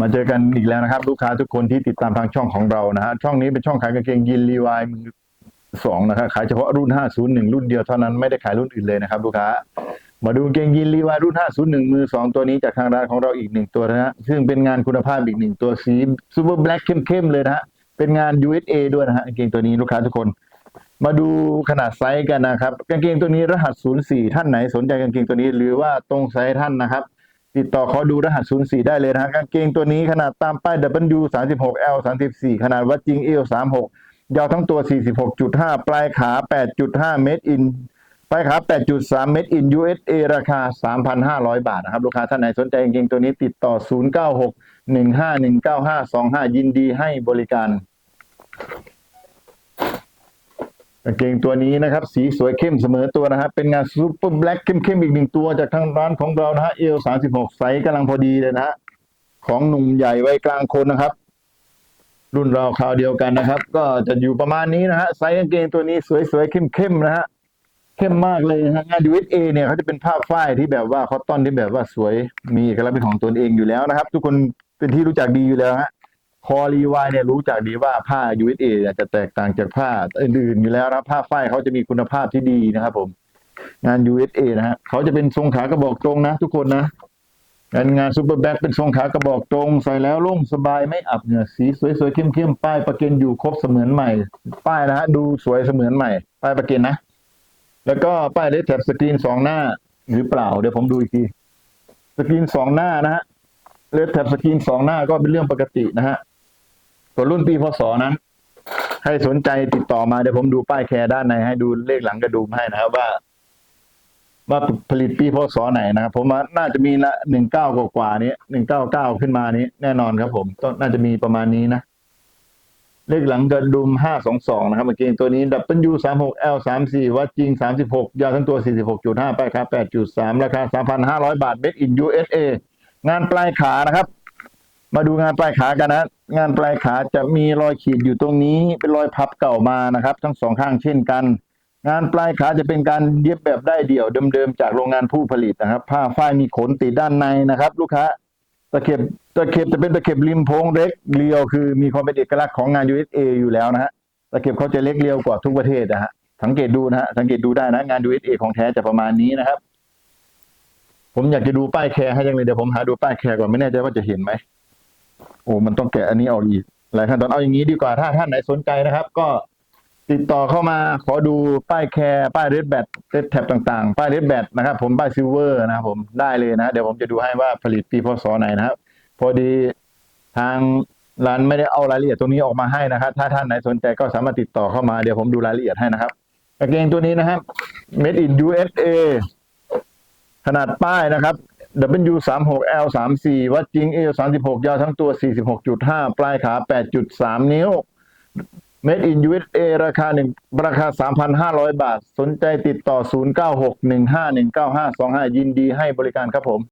มาเจอกันอีกแล้วนะครับ ลูกค้าทุกคนที่ติดตามทางช่องของเรานะฮะช่องนี้เป็นช่องขายกางเกงยีนรีวายมือสองนะครับขายเฉพาะรุ่น 501 รุ่นเดียวเท่านั้นไม่ได้ขายรุ่นอื่นเลยนะครับลูกค้ามาดูกางเกงยีนรีวายรุ่น 501 มือ 2 ตัวนี้จากทางร้านของเราอีกหนึ่งตัวนะฮะซึ่งเป็นงานคุณภาพอีกหนึ่งตัวสีซูเปอร์แบล็กเข้มๆเลยนะฮะเป็นงาน USA ด้วยนะฮะกางเกงตัวนี้ลูกค้าทุกคน มาดูขนาดไซส์กันนะครับกางเกงตัวนี้รหัส 04 ท่านไหนสนใจกางเกงตัวนี้ หรือว่าตรงไซส์ท่านนะครับ ติดต่อขอดูรหัส 04 ได้เลยนะฮะกางเกงตัวนี้ขนาดตามป้าย W 36 L 34 ขนาดวัดจริง L 36 ยาวทั้งตัว 46.5 ปลายขา 8.5 เมตรอินปลายขา 8.3 เมตรอิน USA ราคา 3,500 บาทนะครับ ลูกค้าท่านไหนสนใจกางเกงตัวนี้ติดต่อ 096 1519525 ยินดีให้บริการ กางเกงตัวนี้นะครับ สีสวยเข้มเสมอตัวนะครับเป็นงานซูเปอร์แบล็กเข้มๆอีกหนึ่งตัวจากทางร้านของเรานะฮะเอลสามสิบหกไซส์กำลังพอดีเลยนะฮะของหนุ่มใหญ่วัยกลางคนนะครับ รุ่นเราคราวเดียวกันนะครับ ก็จะอยู่ประมาณนี้นะฮะไซส์กางเกงตัวนี้สวยๆเข้มๆนะฮะเข้มมากเลยนะฮะงาน USA เนี่ยเขาจะเป็นผ้าฝ้ายที่แบบว่าคอตตอนที่แบบว่าสวยมีเอกลักษณ์เป็นของตนเองอยู่แล้วนะครับ ทุกคนเป็นที่รู้จักดีอยู่แล้วฮะ คอรีวายเนี่ยรู้จักดีว่าผ้า USA เนี่ยจะแตกต่างจากผ้าอื่นๆอยู่แล้วนะผ้าฝ้ายเขาจะมีคุณภาพที่ดีนะครับผม งาน USA นะฮะเขาจะเป็นทรงขากระบอกตรงนะ ทุกคนนะงานงานซูเปอร์แบ็คเป็นทรงขากระบอกตรงใส่แล้วล่งสบายไม่อับเหงื่อสีสวยๆเข้มๆป้ายประเกันอยู่ครบเสมือนใหม่ ป้ายนะฮะดูสวยเสมือนใหม่ ป้ายประเกันนะ แล้วก็ป้ายเลสแท็บสกรีนสองหน้า หรือเปล่าเดี๋ยวผมดูอีกทีสกรีนสองหน้านะฮะเลสแท็บสกรีนสองหน้าก็เป็นเรื่องปกตินะฮะ ส่วนรุ่นปีพศนั้นให้สนใจติดต่อมาเดี๋ยวผมดูป้ายแคร์ด้านในให้ดูเลขหลังกระดุมให้นะครับว่า ว่าผลิตปีพศไหนนะครับผมว่าน่าจะมีละหนึ่งเก้ากว่าๆนี้หนึ่งเก้าเก้าขึ้นมานี้ แน่นอนครับ ผมต้องน่าจะมีประมาณนี้นะเลขหลังกระดุมห้าสองสองนะครับเมื่อกี้ตัวนี้ W สามหก L สามสี่วัดจริงสามสิบหกยาวทั้งตัวสี่สิบหกจุดห้าป้ายครับแปดจุดสามราคาสามพันห้าร้อยบาท Made in USA งานปลายขานะครับ มาดูงานปลายขากันนะ งานปลายขาจะมีรอยขีดอยู่ตรงนี้ เป็นรอยพับเก่ามานะครับ ทั้งสองข้างเช่นกัน งานปลายขาจะเป็นการเย็บแบบได้เดี่ยวเดิมๆจากโรงงานผู้ผลิตนะครับ ผ้าฝ้ายมีขนติดด้านในนะครับ ลูกค้าตะเข็บตะเข็บจะเป็นตะเข็บริมโพงเล็กเรียวคือมีความเป็นเอกลักษณ์ของงาน USA อยู่แล้วนะฮะตะเข็บเขาจะเล็กเรียวกว่าทุกประเทศนะฮะสังเกตดูนะฮะสังเกตดูได้นะงาน USA ของแท้จะประมาณนี้นะครับ ผมอยากจะดูป้ายแคร์ให้ยังเลยเดี๋ยวผมหาดูป้ายแคร์ก่อนไม่แน่ใจว่าจะเห็นไหม โอ้มันต้องแกะอันนี้ออกอีกหลายขั้นตอนเอาอย่างนี้ดีกว่าถ้าท่านไหนสนใจนะครับ ก็ติดต่อเข้ามาขอดูป้ายแคร์ป้ายเรดแบตเรดแท็บต่างๆ ป้ายเรดแบตนะครับ ผมป้ายซิลเวอร์นะครับผมได้เลยนะ เดี๋ยวผมจะดูให้ว่าผลิตปีพศไหนนะครับ พอดีทางร้านไม่ได้เอารายละเอียดตรงนี้ออกมาให้นะครับ ถ้าท่านไหนสนใจก็สามารถติดต่อเข้ามาเดี๋ยวผมดูรายละเอียดให้นะครับกางเกงตัวนี้นะครับ made in USA ขนาดป้ายนะครับ W 3 6 L 3 4 วัดจริง A36 ยาวทั้งตัว 46.5 ปลายขา 8.3 นิ้ว Made in USA ราคาหนึ่งราคา 3,500 บาท สนใจติดต่อ 0961519525 ยินดีให้บริการครับผม